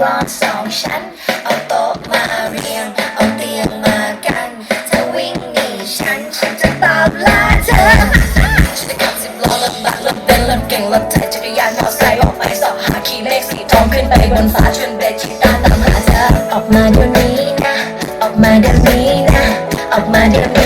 กว้างสองชั้น เอาโต๊ะมาเรียง เอาเตียงมากันเธอวิ่งหนีฉัน ฉันจะตามล่าเธอฉันจะขับสิบล้อรถบาสรถเบนซ์รเก่งรถไถจักรยานมเอาใไซออกไปสอบหาขี่เลขสีทองขึ้นไปบนฟ้าชวนเบสชิตาตามหาเธอออกมาเดี๋ยวนี้นะ ออกมาเดี๋ยวนี้นะ ออกมาเดี๋ยวนี้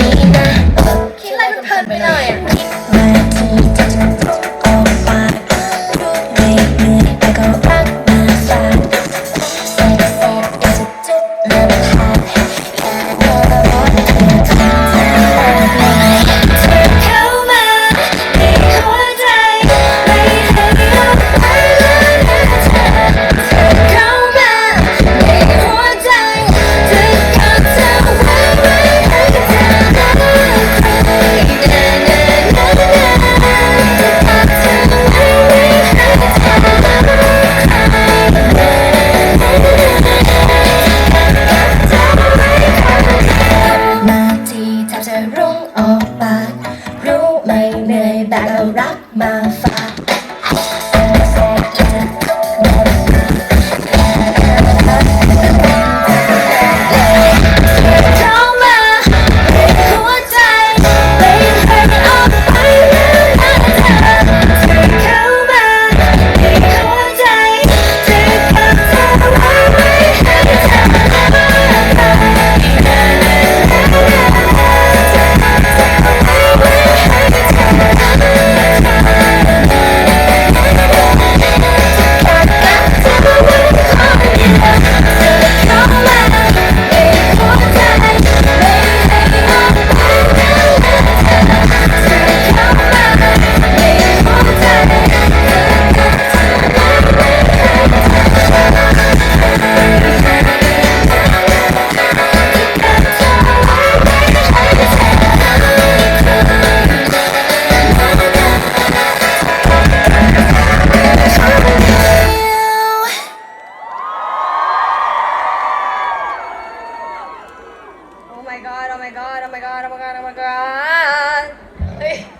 I don't rock my my god, oh my god, oh my god, oh my god, oh my god. Ay.